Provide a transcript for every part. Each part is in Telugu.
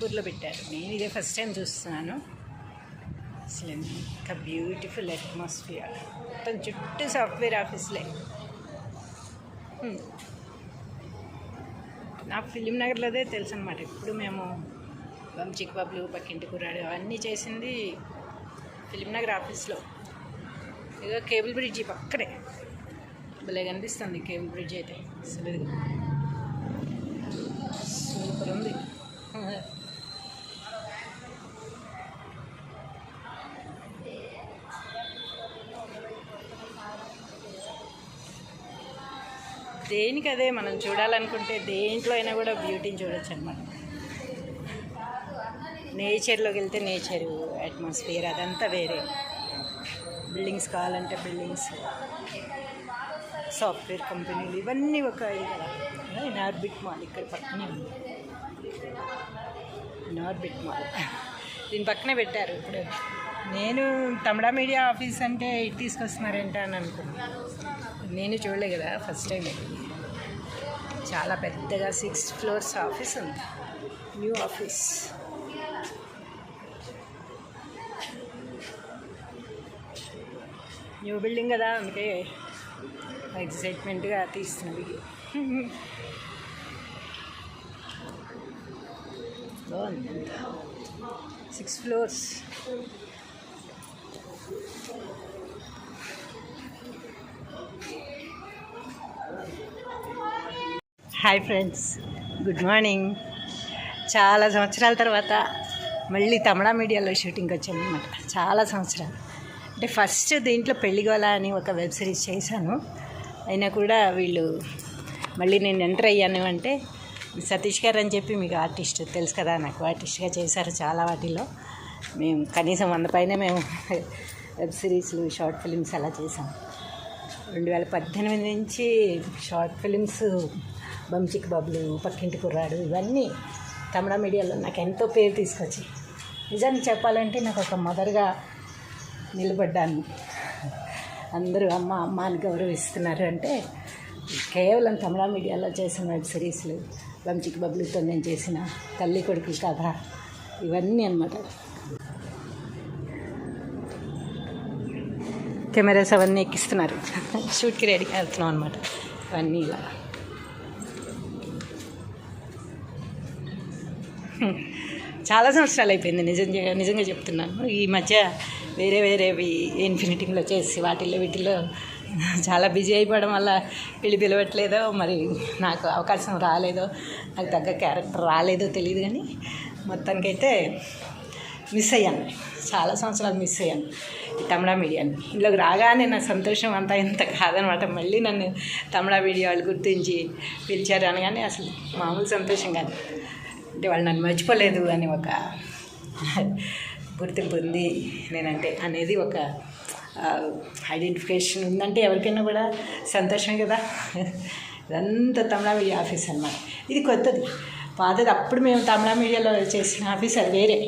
సింగపూర్లో పెట్టారు. నేను ఇదే ఫస్ట్ టైం చూస్తున్నాను. అసలు ఎంత బ్యూటిఫుల్ అట్మాస్ఫియర్ మొత్తం చుట్టూ సాఫ్ట్వేర్ ఆఫీస్లే నాకు ఫిలిం నగర్లోదే తెలుసు అనమాట ఇప్పుడు మేము బంచిక్ బాబులు పక్కింటి కూరాడు అవన్నీ చేసింది ఫిలిం నగర్ ఆఫీస్లో ఇక కేబుల్ బ్రిడ్జి పక్కనే. భలే కనిపిస్తుంది కేబుల్ బ్రిడ్జ్ అయితే. అసలు దేనికి అదే మనం చూడాలనుకుంటే దేంట్లో అయినా కూడా బ్యూటీని చూడొచ్చు అనమాట నేచర్లోకి వెళ్తే నేచరు అట్మాస్ఫియర్ అదంతా వేరే. బిల్డింగ్స్ కావాలంటే బిల్డింగ్స్ సాఫ్ట్వేర్ కంపెనీలు ఇవన్నీ ఒక నార్బిట్ మాల్ ఇక్కడ పక్కనే ఉంది. నార్బిట్ మాల్. దీని పక్కనే పెట్టారు ఇప్పుడు. నేను తమిళ మీడియా ఆఫీస్ అంటే ఇటు తీసుకొస్తున్నారేంట అని అనుకున్నాను నేను చూడలే కదా ఫస్ట్ టైం చాలా పెద్దగా సిక్స్ ఫ్లోర్స్ ఆఫీస్ ఉంది. న్యూ ఆఫీస్ న్యూ బిల్డింగ్ కదా అందుకే ఎక్సైట్మెంట్గా తీస్తుంది బాగుంది. Six floors hi friends good morning చాలా సంవత్సరాల తర్వాత మళ్ళీ తమిళ మీడియాలో షూటింగ్కి వచ్చాను అనమాట చాలా సంవత్సరాలు. అంటే ఫస్ట్ దీంట్లో పెళ్ళిగోల అని ఒక వెబ్ సిరీస్ చేశాను. అయినా కూడా వీళ్ళు మళ్ళీ నేను ఎంటర్ అయ్యాను అంటే సతీష్ గారు అని చెప్పి మీకు ఆర్టిస్ట్ తెలుసు కదా నాకు ఆర్టిస్ట్గా చేశారు చాలా వాటిలో. మేము కనీసం వంద పైన మేము వెబ్ సిరీస్లు షార్ట్ ఫిలిమ్స్ అలా చేసాం రెండు వేల పద్దెనిమిది నుంచి షార్ట్ ఫిలిమ్స్ బంచిక్ బాబులు పక్కింటి కుర్రాడు ఇవన్నీ తమిళ మీడియాలో నాకు ఎంతో పేరు తీసుకొచ్చి నిజాన్ని చెప్పాలంటే నాకు ఒక మదర్గా నిలబడ్డాను. అందరూ అమ్మ అమ్మ అని గౌరవిస్తున్నారు అంటే కేవలం తమిళ మీడియాలో చేసిన వెబ్ సిరీస్లు బంచిక్ బబ్లుతో నేను చేసిన తల్లి కొడుకు కథ ఇవన్నీ అనమాట కెమెరాస్ అవన్నీ ఎక్కిస్తున్నారు. షూట్కి రెడీగా వెళ్తున్నాం అనమాట అవన్నీ ఇలా. చాలా సంవత్సరాలు అయిపోయింది నిజంగా నిజంగా చెప్తున్నాను. ఈ మధ్య వేరే వేరేవి ఇన్ఫినిటీలో చేసి వాటిల్లో వీటిల్లో చాలా బిజీ అయిపోవడం వల్ల వీళ్ళు పిలవట్లేదో మరి నాకు అవకాశం రాలేదో నాకు తగ్గ క్యారెక్టర్ రాలేదో తెలియదు కానీ మొత్తానికైతే మిస్ అయ్యాను. చాలా సంవత్సరాలు మిస్ అయ్యాను. తమిళ మీడియాని ఇందులోకి రాగానే నా సంతోషం అంతా ఇంత కాదనమాట. మళ్ళీ నన్ను తమిళ మీడియా వాళ్ళు గుర్తించి పిలిచారు అనగానే అసలు మామూలు సంతోషం కాదు. అంటే వాళ్ళు నన్ను మర్చిపోలేదు అని ఒక గుర్తింపు ఉంది నేనంటే అనేది ఒక ఐడెంటిఫికేషన్ ఉందంటే ఎవరికైనా కూడా సంతోషమే కదా. ఇదంతా తమిళ మీడియా ఆఫీస్ అనమాట ఇది కొత్తది. పాతది అప్పుడు మేము తమిళ మీడియాలో చేసిన ఆఫీస్ అది వేరే.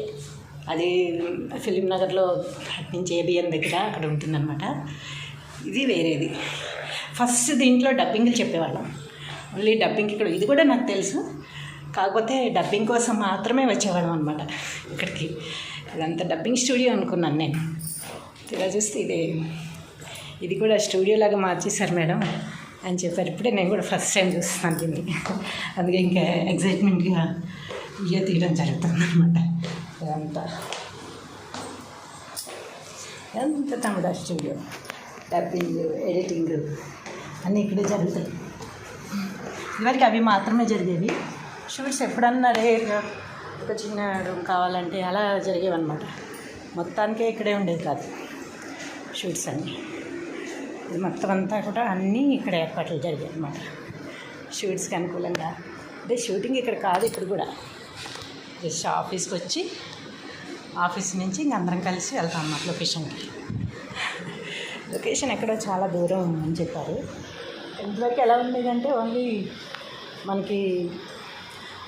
అది ఫిలిం నగర్లో నుంచి ఏబిఎన్ దగ్గర అక్కడ ఉంటుందన్నమాట. ఇది వేరేది. ఫస్ట్ దీంట్లో డబ్బింగ్లు చెప్పేవాళ్ళం. ఓన్లీ డబ్బింగ్ ఇక్కడ ఇది కూడా నాకు తెలుసు. కాకపోతే డబ్బింగ్ కోసం మాత్రమే వచ్చేవాళ్ళం అనమాట ఇక్కడికి. ఇదంతా డబ్బింగ్ స్టూడియో అనుకున్నాను నేను. ఇలా చూస్తే ఇది. ఇది కూడా స్టూడియో లాగా మార్చేశారు మేడం అని చెప్పారు. ఇప్పుడే నేను కూడా ఫస్ట్ టైం చూస్తున్నాను దీన్ని. అందుకే ఇంకా ఎగ్జైట్మెంట్గా వీడియో తీయడం జరుగుతుంది అనమాట ఇదంతా ఎంత తమిళ స్టూడియో? డబ్బింగ్ ఎడిటింగ్ అన్నీ ఇక్కడే జరుగుతాయి. ఇదివరకు అవి మాత్రమే జరిగేవి. షూట్స్ ఎప్పుడన్నా రేర్గా ఒక చిన్న రూమ్ కావాలంటే అలా జరిగేవన్నమాట. మొత్తానికే ఇక్కడే ఉండేది కాదు షూట్స్ అన్నీ. ఇది మొత్తం అంతా కూడా అన్నీ ఇక్కడ ఏర్పాట్లు జరిగాయి అన్నమాట షూట్స్కి అనుకూలంగా. అంటే షూటింగ్ ఇక్కడ కాదు ఇక్కడ కూడా. జస్ట్ ఆఫీస్కి వచ్చి ఆఫీస్ నుంచి ఇంక అందరం కలిసి వెళ్తాం అన్నమాట లొకేషన్కి. లొకేషన్ ఎక్కడో చాలా దూరం అని చెప్పారు. ఇంతవరకు ఎలా ఉండేదంటే ఓన్లీ మనకి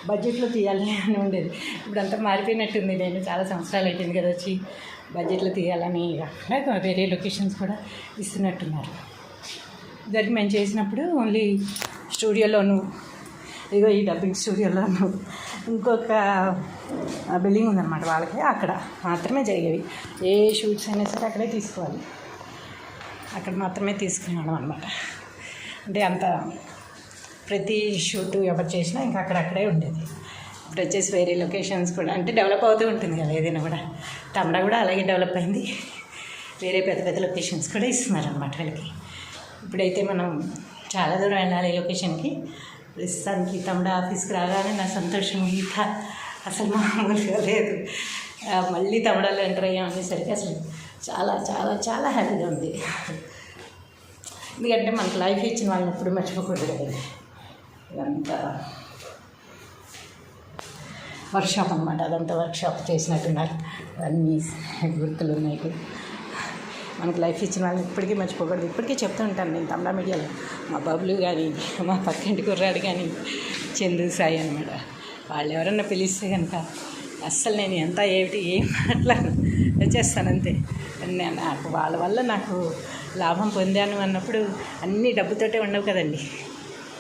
బడ్జెట్లో తీయాలి అని ఉండేది. ఇప్పుడు అంతా మారిపోయినట్టుంది. నేను చాలా సంవత్సరాలు అయిపోయింది కదా వచ్చి బడ్జెట్లో తీయాలని. కాకుండా వేరే లొకేషన్స్ కూడా ఇస్తున్నట్టున్నారు. ఇద్దరికి మేము చేసినప్పుడు ఓన్లీ స్టూడియోలోను ఇదిగో ఈ డబ్బింగ్ స్టూడియోలోను ఇంకొక బిల్డింగ్ ఉందన్నమాట వాళ్ళకి. అక్కడ మాత్రమే జరిగేవి. ఏ షూట్స్ అయినా సరే అక్కడే తీసుకోవాలి. అక్కడ మాత్రమే తీసుకునేవాళ్ళం అనమాట అంటే అంత ప్రతి షూట్ ఎవరు చేసినా ఇంకా అక్కడక్కడే ఉండేది. ఇప్పుడు వచ్చేసి వేరే లొకేషన్స్ కూడా అంటే డెవలప్ అవుతూ ఉంటుంది కదా ఏదైనా కూడా. తమిళ కూడా అలాగే డెవలప్ అయింది. వేరే పెద్ద పెద్ద లొకేషన్స్ కూడా ఇస్తున్నారు అనమాట వీళ్ళకి. ఇప్పుడైతే మనం చాలా దూరం వెళ్ళాలి ఈ లొకేషన్కి ప్రస్తుతానికి తమిడ ఆఫీస్కి రాగానే నా సంతోషం ఇంకా అసలు మామూలుగా లేదు. మళ్ళీ తమిళలో ఎంటర్ అయ్యాం అనేసరికి అసలు చాలా చాలా చాలా హ్యాపీగా ఉంది. ఎందుకంటే మనకు లైఫ్ ఇచ్చిన వాళ్ళని ఎప్పుడు మర్చిపోకూడదు కదండి ఇదంతా వర్క్షాప్ అనమాట అదంతా వర్క్షాప్ చేసినట్టున్నారు. అన్నీ గుర్తులు ఉన్నాయి. మనకు లైఫ్ ఇచ్చిన వాళ్ళని ఇప్పటికీ మర్చిపోకూడదు. ఇప్పటికీ చెప్తూ ఉంటాను నేను తమిళ మీడియాలో. మా బబ్లు కానీ మా పక్కింటి కుర్రాడు కానీ చందు సాయి అనమాట వాళ్ళు ఎవరన్నా పిలిస్తే కనుక అస్సలు నేను ఎంత ఏమిటి ఏం మాట్లాడను. వచ్చేస్తాను అంతే. నేను నాకు వాళ్ళ వల్ల నాకు లాభం పొందాను అన్నప్పుడు అన్ని డబ్బుతోటే ఉండవు కదండి.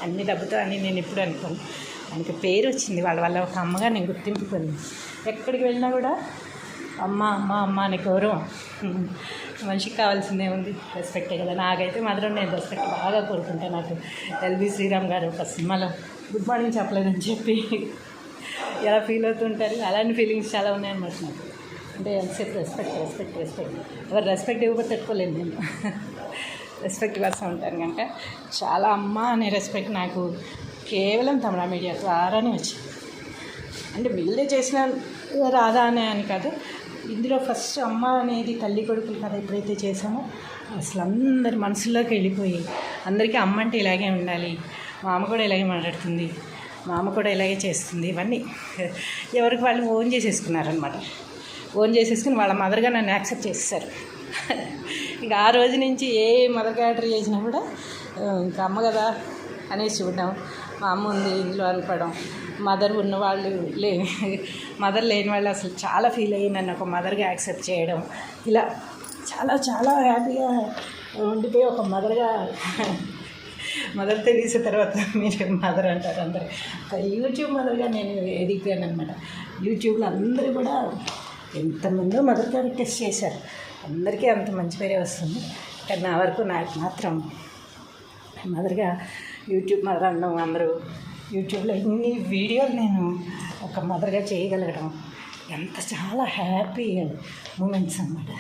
అన్ని డబ్బుతో అని నేను ఎప్పుడు అనుకోను. ఆయనకి పేరు వచ్చింది. వాళ్ళ వల్ల ఒక అమ్మగా నేను గుర్తింపు పొంది. ఎక్కడికి వెళ్ళినా కూడా అమ్మ అమ్మ అమ్మ అనే గౌరవం. మనిషికి కావాల్సిందే ఉంది. రెస్పెక్టే కదా. నాకైతే మాత్రం నేను రెస్పెక్ట్ బాగా కోరుకుంటాను నాకు. ఎల్వి శ్రీరామ్ గారు ఒక సినిమాలో గుడ్ మార్నింగ్ చెప్పలేదని చెప్పి ఎలా ఫీల్ అవుతుంటారు? అలాంటి ఫీలింగ్స్ చాలా ఉన్నాయన్నమాట నాకు. అంటే ఎంతసేపు రెస్పెక్ట్ రెస్పెక్ట్ రెస్పెక్ట్ ఎవరు రెస్పెక్ట్ ఇవ్వకపోతే తట్టుకోలేను నేను. రెస్పెక్ట్ కోసం ఉంటాను కనుక చాలా అమ్మ అనే రెస్పెక్ట్ నాకు కేవలం తమిళ మీడియా ద్వారానే వచ్చింది. అంటే వీళ్ళే చేసిన రాదా అనే అని కాదు. ఇందులో ఫస్ట్ అమ్మ అనేది తల్లి కొడుకులు కదా ఎప్పుడైతే చేసామో అసలు అందరి మనసులోకి వెళ్ళిపోయి అందరికీ అమ్మ అంటే ఇలాగే ఉండాలి మా అమ్మ కూడా ఇలాగే మాట్లాడుతుంది మా అమ్మ కూడా ఇలాగే చేస్తుంది ఇవన్నీ. ఎవరికి వాళ్ళు ఓన్ చేసేసుకున్నారనమాట ఓన్ చేసేసుకుని వాళ్ళ మదర్గా నన్ను యాక్సెప్ట్ చేసేసారు. ఇంకా ఆ రోజు నుంచి ఏ మదర్ క్యారెక్టర్ చేసినా కూడా ఇంకా అమ్మ కదా అనేసి చూడడం. మా అమ్మ ఉంది ఇందులో అనుకోవడం మదర్ ఉన్నవాళ్ళు లే మదర్ లేని వాళ్ళు అసలు చాలా ఫీల్ అయ్యి నన్ను ఒక మదర్గా యాక్సెప్ట్ చేయడం. ఇలా చాలా చాలా హ్యాపీగా ఉండిపోయి ఒక మదర్గా మదర్ తెలిసిన తర్వాత మీరు మదర్ అంటారు అందరు. యూట్యూబ్ మదర్గా నేను ఎదిగిపోయాను అనమాట యూట్యూబ్లో అందరూ కూడా ఎంతమందో మదర్ క్యారెక్టర్స్ చేశారు. అందరికీ అంత మంచి పేరే వస్తుంది. కానీ నా వరకు నాకు మాత్రం మదర్గా యూట్యూబ్ మదర్ అనడం అందరూ. యూట్యూబ్లో ఇన్ని వీడియోలు నేను ఒక మదర్గా చేయగలగడం ఎంత చాలా హ్యాపీ మూమెంట్స్ అన్నమాట.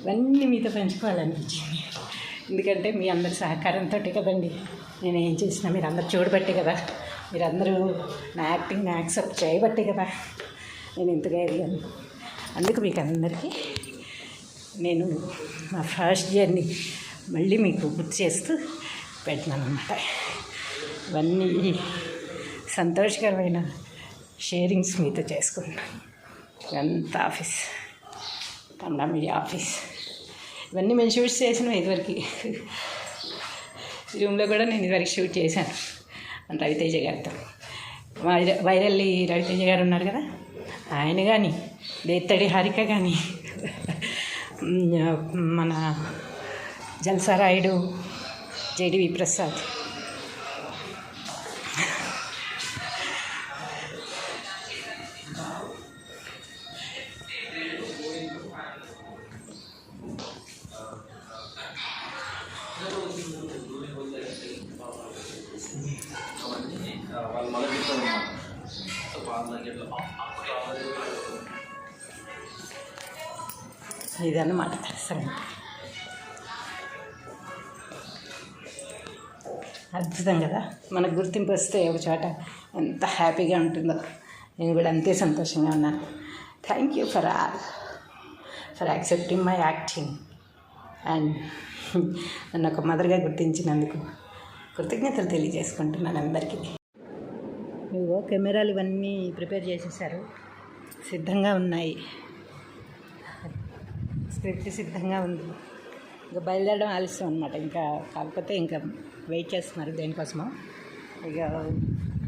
ఇవన్నీ మీతో పంచుకోవాలనిపించింది. ఎందుకంటే మీ అందరి సహకారంతో కదండి నేను ఏం చేసినా మీరు అందరు చూడబట్టే కదా. మీరందరూ నా యాక్టింగ్ యాక్సెప్ట్ చేయబట్టే కదా నేను ఇంతగా ఎదిగాను అందుకు మీకు అందరికీ నేను నా ఫస్ట్ జర్నీ మళ్ళీ మీకు గుర్తు చేస్తూ పెట్టినాను అనమాట ఇవన్నీ సంతోషకరమైన షేరింగ్స్ మీతో చేసుకుంటున్నాను ఎంత ఆఫీస్. Kannada media office. ఇవన్నీ మేము షూట్ చేసినాం ఇదివరకు. రూమ్లో కూడా నేను ఇదివరకు షూట్ చేశాను. రవితేజ గారితో. వైర వైరల్లి రవితేజ గారు ఉన్నారు కదా? ఆయన కానీ దేత్తడి హారిక కానీ మన జల్సారాయుడు జేడివి ప్రసాద్ వాళ్ళు మళ్ళీ చెప్తారు అన్నమాట సో వాళ్ళకి ఎట్లా ఇదన్నమాట సరే అద్భుతం కదా? మనకు గుర్తింపు వస్తే ఒక చోట ఎంత హ్యాపీగా ఉంటుందో. నేను కూడా అంతే సంతోషంగా ఉన్నాను. Thank you for all for accepting my acting and నన్ను ఒక మదర్గా గుర్తించినందుకు కృతజ్ఞతలు తెలియజేసుకుంటున్నాను అందరికీ. ఇదిగో కెమెరాలు ఇవన్నీ ప్రిపేర్ చేసేసారు. సిద్ధంగా ఉన్నాయి. స్క్రిప్ట్ సిద్ధంగా ఉంది. ఇంకా బయలుదేరడం ఆలస్యం అనమాట ఇంకా కాకపోతే ఇంకా వెయిట్ చేస్తున్నారు దేనికోసమో. ఇక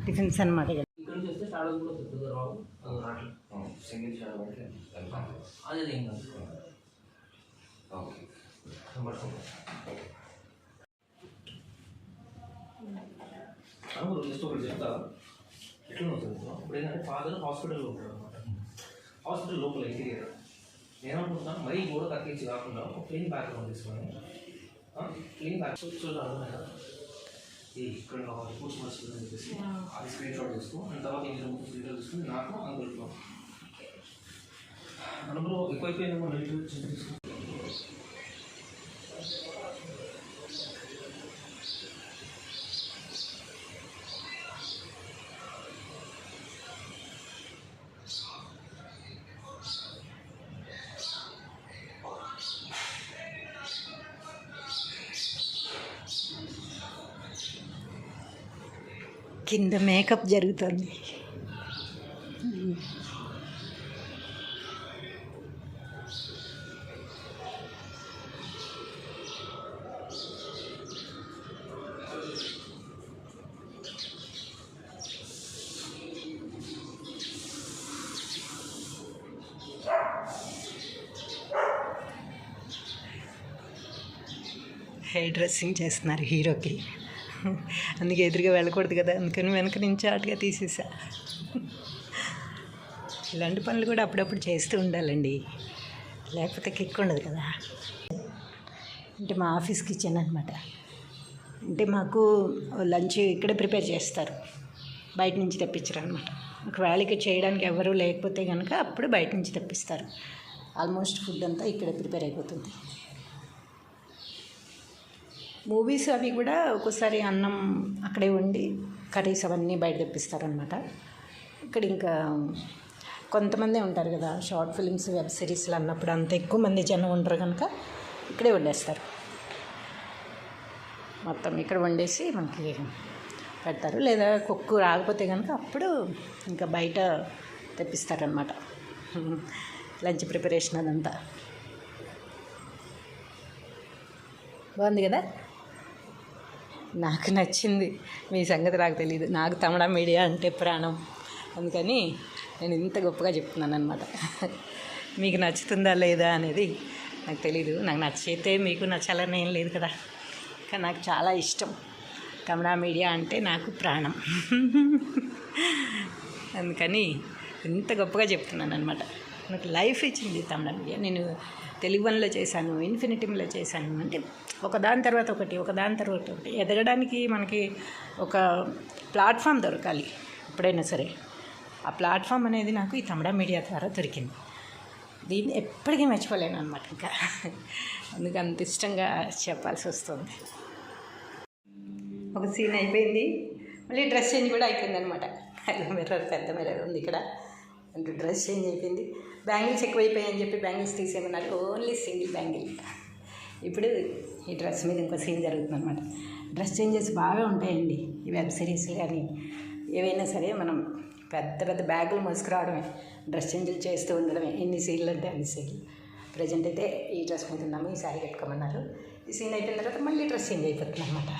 టిఫిన్స్ అనమాట ఇక చెప్తా. ఎట్లా అవుతుంది ఇప్పుడు? ఏంటంటే ఫాదర్ హాస్పిటల్లో ఉంటాడు అనమాట హాస్పిటల్ లోపల ఇంటీరియర్. నేనేమనుకుంటున్నాను మరీ గోడ తగ్గించి కాకుండా ఒక ప్లేన్ బ్యాక్గ్రౌండ్ తీసుకొని ఇక్కడ కావాలి కూర్చు మర్చిపోయింది అని చెప్పేసి అది స్క్రీన్ షాట్ చేసుకో అండ్ తర్వాత ఇందులో ముగ్గురు తీసుకుని నాకు అందులో అందులో ఎక్కువైపోయిందేమో నెగిటివ్ తీసుకో కింద మేకప్ జరుగుతుంది. హెయిర్ డ్రెస్సింగ్ చేస్తున్నారు హీరోకి. అందుకే ఎదురుగా వెళ్ళకూడదు కదా. అందుకని వెనక నుంచి అటుగా తీసేసా. ఇలాంటి పనులు కూడా అప్పుడప్పుడు చేస్తూ ఉండాలండి. లేకపోతే కిక్ ఉండదు కదా. అంటే మా ఆఫీస్ కిచెన్ అనమాట అంటే మాకు లంచ్ ఇక్కడే ప్రిపేర్ చేస్తారు. బయట నుంచి తెప్పించరు అనమాట ఒకవేళ ఇక చేయడానికి ఎవరు లేకపోతే కనుక అప్పుడు బయట నుంచి తెప్పిస్తారు. ఆల్మోస్ట్ ఫుడ్ అంతా ఇక్కడే ప్రిపేర్ అయిపోతుంది. మూవీస్ అవి కూడా ఒక్కోసారి అన్నం అక్కడే వండి కర్రీస్ అవన్నీ బయట తెప్పిస్తారనమాట ఇక్కడ ఇంకా కొంతమందే ఉంటారు కదా షార్ట్ ఫిల్మ్స్ వెబ్ సిరీస్లు అన్నప్పుడు అంత ఎక్కువ మంది జనం ఉంటారు కనుక ఇక్కడే వండేస్తారు. మొత్తం ఇక్కడ వండేసి మనకి పెడతారు. లేదా కుక్కు రాకపోతే కనుక అప్పుడు ఇంకా బయట తెప్పిస్తారనమాట లంచ్ ప్రిపరేషన్ అదంతా. బాగుంది కదా? నాకు నచ్చింది. మీ సంగతి నాకు తెలియదు నాకు తమిళ మీడియా అంటే ప్రాణం. అందుకని నేను ఇంత గొప్పగా చెప్తున్నాను అనమాట మీకు నచ్చుతుందా లేదా అనేది నాకు తెలీదు. నాకు నచ్చితే మీకు నచ్చాలని ఏం లేదు కదా. కానీ నాకు చాలా ఇష్టం. తమిళ మీడియా అంటే నాకు ప్రాణం. అందుకని ఇంత గొప్పగా చెప్తున్నాను అనమాట నాకు లైఫ్ ఇచ్చింది తమిళ మీడియా. నేను తెలుగు చేశాను ఇన్ఫినిటీలో చేశాను. అంటే ఒకదాని తర్వాత ఒకటి ఒకదాని తర్వాత ఒకటి. ఎదగడానికి మనకి ఒక ప్లాట్ఫామ్ దొరకాలి ఎప్పుడైనా సరే. ఆ ప్లాట్ఫామ్ అనేది నాకు ఈ తమిళ మీడియా ద్వారా దొరికింది. దీన్ని ఎప్పటికీ మర్చిపోలేను అనమాట ఇంకా. అందుకు అంత ఇష్టంగా చెప్పాల్సి వస్తుంది. ఒక సీన్ అయిపోయింది. మళ్ళీ డ్రెస్ చేంజ్ కూడా అయిపోయింది అనమాట మిర్రర్ పెద్ద మిర్రర్ ఉంది ఇక్కడ. అంటే డ్రెస్ చేంజ్ అయిపోయింది. బ్యాంగిల్స్ ఎక్కువైపోయాయి అని చెప్పి బ్యాంగిల్స్ తీసేయమన్నారు. Only single bangle. ఇప్పుడు ఈ డ్రెస్ మీద ఇంకో సీన్ జరుగుతుంది అనమాట డ్రెస్ చేంజెస్ బాగా ఉంటాయండి ఈ వెబ్ సిరీస్ కానీ. ఏవైనా సరే మనం పెద్ద పెద్ద బ్యాగులు మోసుకురావడమే. డ్రెస్ చేంజ్లు చేస్తూ ఉండడమే. ఎన్ని సీన్లు అంటే అన్ని సీన్లు. ప్రజెంట్ అయితే ఈ డ్రెస్ మీద ఉన్నాము ఈ శారీ కట్టుకోమన్నారు. ఈ సీన్ అయిపోయిన తర్వాత మళ్ళీ డ్రెస్ చేంజ్ అయిపోతుంది అనమాట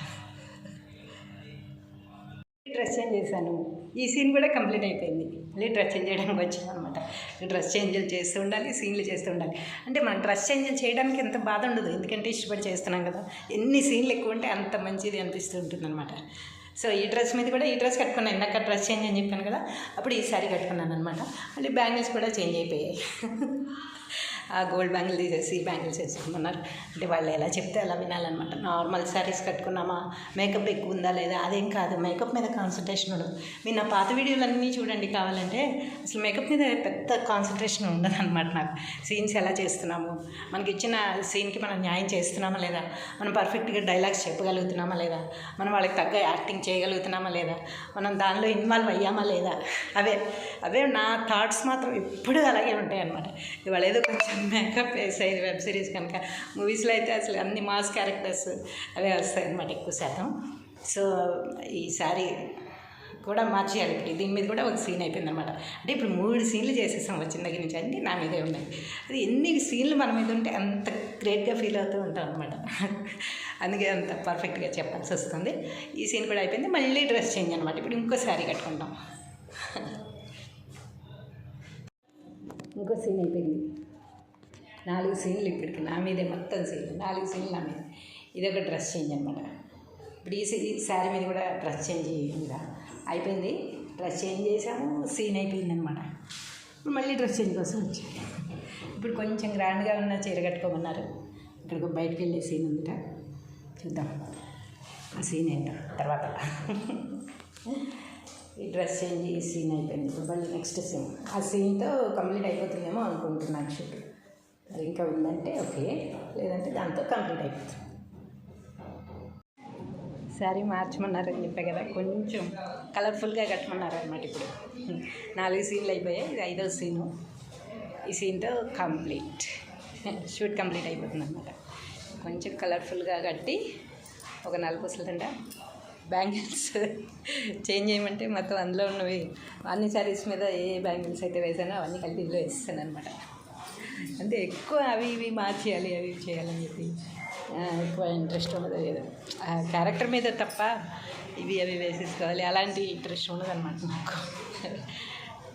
డ్రెస్ చేంజ్ చేశాను. ఈ సీన్ కూడా కంప్లీట్ అయిపోయింది. మళ్ళీ డ్రెస్ చేంజ్ చేయడానికి వచ్చాను అనమాట డ్రెస్ చేంజ్లు చేస్తూ ఉండాలి సీన్లు చేస్తూ ఉండాలి. అంటే మనం డ్రెస్ చేంజ్ చేయడానికి ఎంత బాధ ఉండదు. ఎందుకంటే ఇష్టపడి చేస్తున్నాం కదా. ఎన్ని సీన్లు ఎక్కువ ఉంటే అంత మంచిది అనిపిస్తూ ఉంటుంది అనమాట సో ఈ డ్రెస్ మీద కూడా ఈ డ్రెస్ కట్టుకున్నాను. ఇందాక డ్రెస్ చేంజ్ అని చెప్పాను కదా. అప్పుడు ఈ సారీ కట్టుకున్నాను అనమాట మళ్ళీ బ్యాంగిల్స్ కూడా చేంజ్ అయిపోయాయి. ఆ గోల్డ్ బ్యాంగిల్ తీసేసి బ్యాంగిల్స్ వేసుకోమన్నారు అంటే వాళ్ళు ఎలా చెప్తే అలా వినాలన్నమాట. నార్మల్ శారీస్ కట్టుకున్నామా? మేకప్ ఎక్కువ ఉందా లేదా? అదేం కాదు. మేకప్ మీద కాన్సన్ట్రేషన్ ఉండదు. మీరు నా పాత వీడియోలన్నీ చూడండి కావాలంటే. అసలు మేకప్ మీద పెద్ద కాన్సన్ట్రేషన్ ఉండదు అనమాట నాకు. సీన్స్ ఎలా చేస్తున్నాము? మనకి ఇచ్చిన సీన్కి మనం న్యాయం చేస్తున్నామా లేదా? మనం పర్ఫెక్ట్గా డైలాగ్స్ చెప్పగలుగుతున్నామా లేదా? మనం వాళ్ళకి తగ్గ యాక్టింగ్ చేయగలుగుతున్నామా లేదా? మనం దానిలో ఇన్వాల్వ్ అయ్యామా లేదా? అవే అవే నా థాట్స్ మాత్రం ఎప్పుడూ అలాగే ఉంటాయి అనమాట ఇవాళ ఏదో కొంచెం మేకప్ వేసాయి వెబ్ సిరీస్ కనుక. మూవీస్లో అయితే అసలు అన్ని మాస్ క్యారెక్టర్స్ అవే వస్తాయి అనమాట ఎక్కువ శాతం. సో ఈసారి కూడా మార్చేయాలి ఇప్పుడు. దీని మీద కూడా ఒక సీన్ అయిపోయింది అనమాట అంటే ఇప్పుడు మూడు సీన్లు చేసేసాం వచ్చిన దగ్గర నుంచి అన్నీ నా మీదే ఉన్నాయి. అది ఎన్ని సీన్లు మన మీద ఉంటే అంత గ్రేట్గా ఫీల్ అవుతూ ఉంటాం అనమాట అందుకే అంత పర్ఫెక్ట్గా చెప్పాల్సి వస్తుంది. ఈ సీన్ కూడా అయిపోయింది. మళ్ళీ డ్రెస్ చేంజ్ అనమాట ఇప్పుడు ఇంకో శారీ కట్టుకుంటాం. ఇంకో సీన్ అయిపోయింది. నాలుగు సీన్లు ఇప్పటికి నా మీదే మొత్తం సీన్లు నాలుగు సీన్లు నా మీద. ఇది ఒక డ్రెస్ చేంజ్ అనమాట. ఇప్పుడు ఈ శారీ మీద కూడా డ్రెస్ చేంజ్ ఉందా అయిపోయింది. డ్రెస్ చేంజ్ చేసాము సీన్ అయిపోయిందనమాట ఇప్పుడు మళ్ళీ డ్రెస్ చేంజ్ కోసం వచ్చాను ఇప్పుడు కొంచెం గ్రాండ్గా ఉన్న చీర కట్టుకోమన్నారు. ఇక్కడికి బయటకు వెళ్ళే సీన్ ఉందిట. చూద్దాం. ఆ సీన్ ఏంటో తర్వాత. ఈ డ్రెస్ చేంజ్ ఈ సీన్ అయిపోయింది. ఇప్పుడు మళ్ళీ నెక్స్ట్ సీన్. ఆ సీన్తో కంప్లీట్ అయిపోతుందేమో అనుకుంటున్నాను షూట్ అది ఇంకా ఉందంటే ఓకే. లేదంటే దాంతో కంప్లీట్ అయిపోతుంది. శారీ మార్చమన్నారని చెప్పా కదా కొంచెం కలర్ఫుల్గా కట్టమన్నారు అనమాట ఇప్పుడు. నాలుగు సీన్లు అయిపోయాయి ఇది ఐదో సీను. ఈ సీన్తో కంప్లీట్. షూట్ కంప్లీట్ అయిపోతుంది అనమాట కొంచెం కలర్ఫుల్గా కట్టి ఒక నలుపుసలంట బ్యాంగిల్స్ చేంజ్ చేయమంటే మొత్తం అందులో ఉన్నవి అన్ని శారీస్ మీద ఏ బ్యాంగిల్స్ అయితే వేసానో అవన్నీ కలిపి ఇందులో వేస్తాను అనమాట అంటే ఎక్కువ అవి ఇవి మార్చేయాలి అవి చేయాలని చెప్పి ఎక్కువ ఇంట్రెస్ట్ ఉండదు క్యారెక్టర్ మీద తప్ప ఇవి అవి వేసేసుకోవాలి అలాంటి ఇంట్రెస్ట్ ఉండదు అనమాట నాకు.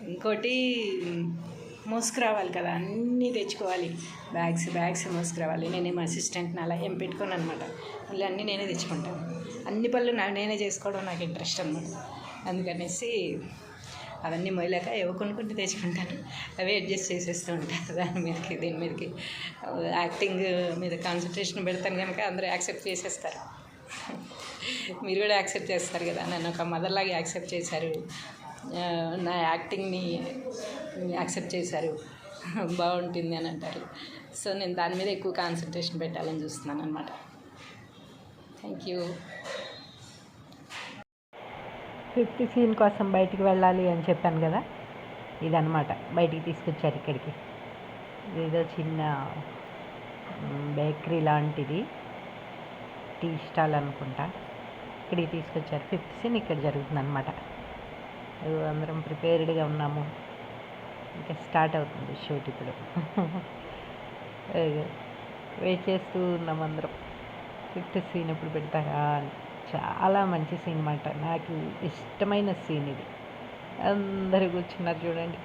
ఇంకోటి మోసుకురావాలి కదా అన్నీ తెచ్చుకోవాలి. బ్యాగ్స్ బ్యాగ్స్ మోసుకురావాలి. నేనేం అసిస్టెంట్ని అలా ఏం పెట్టుకోను అనమాట మళ్ళీ అన్నీ నేనే తెచ్చుకుంటాను. అన్ని పనులు నా నేనే చేసుకోవడం నాకు ఇంట్రెస్ట్ అనమాట అందుకనేసి అవన్నీ మొయలేక ఏవో కొనుక్కుంటూ తెచ్చుకుంటాను. అవి అడ్జస్ట్ చేసేస్తూ ఉంటాను దాని మీదకి దీని మీదకి. యాక్టింగ్ మీద కాన్సన్ట్రేషన్ పెడతాను కనుక అందరూ యాక్సెప్ట్ చేసేస్తారు. మీరు కూడా యాక్సెప్ట్ చేస్తారు కదా నన్ను ఒక మదర్లాగా యాక్సెప్ట్ చేశారు. నా యాక్టింగ్ని యాక్సెప్ట్ చేశారు. బాగుంటుంది అని అంటారు. సో నేను దాని మీద ఎక్కువ కాన్సన్ట్రేషన్ పెట్టాలని చూస్తున్నాను అనమాట థ్యాంక్ యూ ఫిఫ్త్ సీన్ కోసం బయటికి వెళ్ళాలి అని చెప్పాను కదా ఇదనమాట బయటికి తీసుకొచ్చారు ఇక్కడికి. ఏదో చిన్న బేకరీ లాంటిది. టీ స్టాల్ అనుకుంటా. ఇక్కడికి తీసుకొచ్చారు. ఫిఫ్త్ సీన్ ఇక్కడ జరుగుతుందనమాట అందరం ప్రిపేర్డ్గా ఉన్నాము. ఇంకా స్టార్ట్ అవుతుంది షూట్ ఇప్పుడు. వెయిట్ చేస్తూ ఉన్నాం అందరం. ఫిఫ్త్ సీన్ ఎప్పుడు పెడతారా అని. చాలా మంచి సీన్ అన్నమాట నాకు ఇష్టమైన సీన్ ఇది. అందరు కూర్చున్నారు చూడండి.